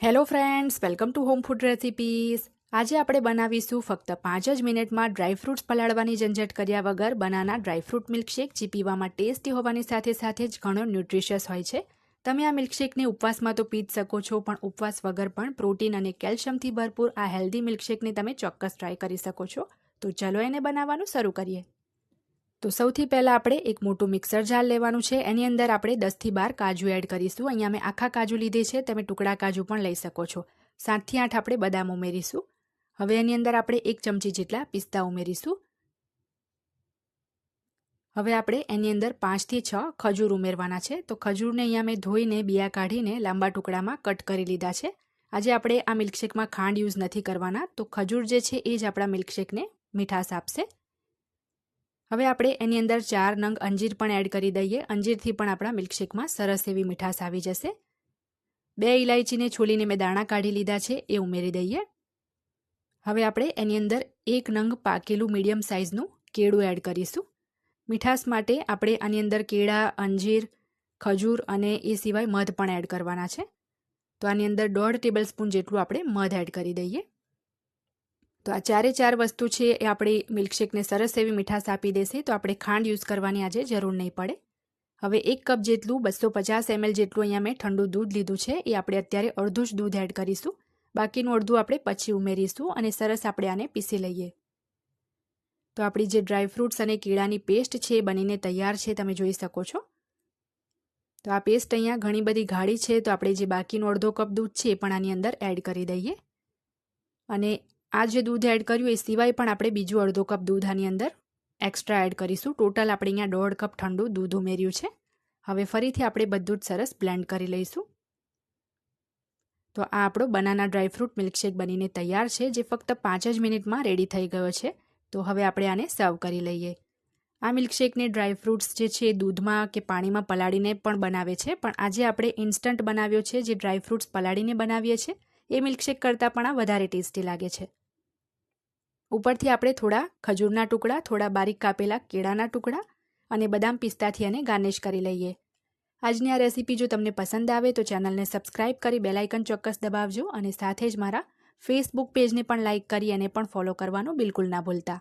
Hello friends welcome to home food recipes આજે આપણે બનાવીશું ફક્ત પાંચ જ મિનિટમાં ડ્રાયફ્રૂટ્સ પલાળવાની ઝંઝટ કર્યા વગર બનાના ડ્રાયફ્રૂટ મિલ્કશેક જે પીવામાં ટેસ્ટી હોવાની સાથે સાથે જ ઘણો ન્યુટ્રિશિયસ હોય છે. તમે આ મિલ્કશેકને ઉપવાસમાં તો પી જ શકો છો, પણ ઉપવાસ વગર પણ પ્રોટીન અને કેલ્શિયમથી ભરપૂર આ હેલ્ધી મિલ્કશેકને તમે ચોક્કસ ટ્રાય કરી શકો છો. તો ચલો એને બનાવવાનું શરૂ કરીએ. તો સૌથી પહેલાં આપણે એક મોટું મિક્સર જાર લેવાનું છે. એની અંદર આપણે દસથી બાર કાજુ એડ કરીશું. અહીંયા મેં આખા કાજુ લીધે છે. તમે ટુકડા કાજુ પણ લઈ શકો છો. સાતથી આઠ આપણે બદામ ઉમેરીશું. હવે એની અંદર આપણે એક ચમચી જેટલા પિસ્તા ઉમેરીશું. હવે આપણે એની અંદર પાંચથી છ ખજૂર ઉમેરવાના છે. તો ખજૂરને અહીંયા મેં ધોઈને બિયા કાઢીને લાંબા ટુકડામાં કટ કરી લીધા છે. આજે આપણે આ મિલ્કશેકમાં ખાંડ યુઝ નથી કરવાના. તો ખજૂર જે છે એ જ આપણા મિલ્કશેકને મીઠાશ આપશે. હવે આપણે એની અંદર ચાર નંગ અંજીર પણ એડ કરી દઈએ. અંજીરથી પણ આપણા મિલ્કશેકમાં સરસ એવી મીઠાશ આવી જશે. બે ઇલાયચીને છોલીને મેં દાણા કાઢી લીધા છે, એ ઉમેરી દઈએ. હવે આપણે એની અંદર એક નંગ પાકેલું મીડિયમ સાઇઝનું કેળું એડ કરીશું. મીઠાશ માટે આપણે આની અંદર કેળા, અંજીર, ખજૂર અને એ સિવાય મધ પણ એડ કરવાના છે. તો આની અંદર દોઢ ટેબલ સ્પૂન જેટલું આપણે મધ એડ કરી દઈએ. તો આ ચારે ચાર વસ્તુ છે એ આપણી મિલ્કશેકને સરસ એવી મીઠાશ આપી દેશે, તો આપણે ખાંડ યુઝ કરવાની આજે જરૂર નહીં પડે. હવે એક કપ જેટલું બસો પચાસ એમએલ જેટલું અહીંયા મેં ઠંડુ દૂધ લીધું છે, એ આપણે અત્યારે અડધું જ દૂધ એડ કરીશું. બાકીનું અડધું આપણે પછી ઉમેરીશું અને સરસ આપણે આને પીસી લઈએ. તો આપણી જે ડ્રાયફ્રૂટ્સ અને કેળાની પેસ્ટ છે એ બનીને તૈયાર છે, તમે જોઈ શકો છો. તો આ પેસ્ટ અહીંયા ઘણી બધી ગાળી છે, તો આપણે જે બાકીનો અડધો કપ દૂધ છે એ પણ આની અંદર એડ કરી દઈએ. અને આ જે દૂધ એડ કર્યું એ સિવાય પણ આપણે બીજું અડધો કપ દૂધ આની અંદર એક્સ્ટ્રા એડ કરીશું. ટોટલ આપણે અહીંયા દોઢ કપ ઠંડુ દૂધ ઉમેર્યું છે. હવે ફરીથી આપણે બધું જ સરસ બ્લેન્ડ કરી લઈશું. તો આ આપણો બનાના ડ્રાયફ્રૂટ મિલ્કશેક બનીને તૈયાર છે, જે ફક્ત પાંચ જ મિનિટમાં રેડી થઈ ગયો છે. તો હવે આપણે આને સર્વ કરી લઈએ. આ મિલ્કશેકને ડ્રાયફ્રૂટ્સ જે છે દૂધમાં કે પાણીમાં પલાળીને પણ બનાવે છે, પણ આજે આપણે ઇન્સ્ટન્ટ બનાવ્યો છે, જે ડ્રાયફ્રૂટ્સ પલાળીને બનાવીએ છીએ. એ મિલ્કશેક કરતાં પણ આ વધારે ટેસ્ટી લાગે છે. ઉપરથી આપણે થોડા ખજૂરના ટુકડા, થોડા બારીક કાપેલા કેળાના ટુકડા અને બદામ પિસ્તાથી અને ગાર્નિશ કરી લઈએ. આજની આ રેસીપી જો તમને પસંદ આવે તો ચેનલને સબસ્ક્રાઇબ કરી બેલાઇકન ચોક્કસ દબાવજો અને સાથે જ મારા ફેસબુક પેજને પણ લાઇક કરી અને પણ ફોલો કરવાનું બિલકુલ ના ભૂલતા.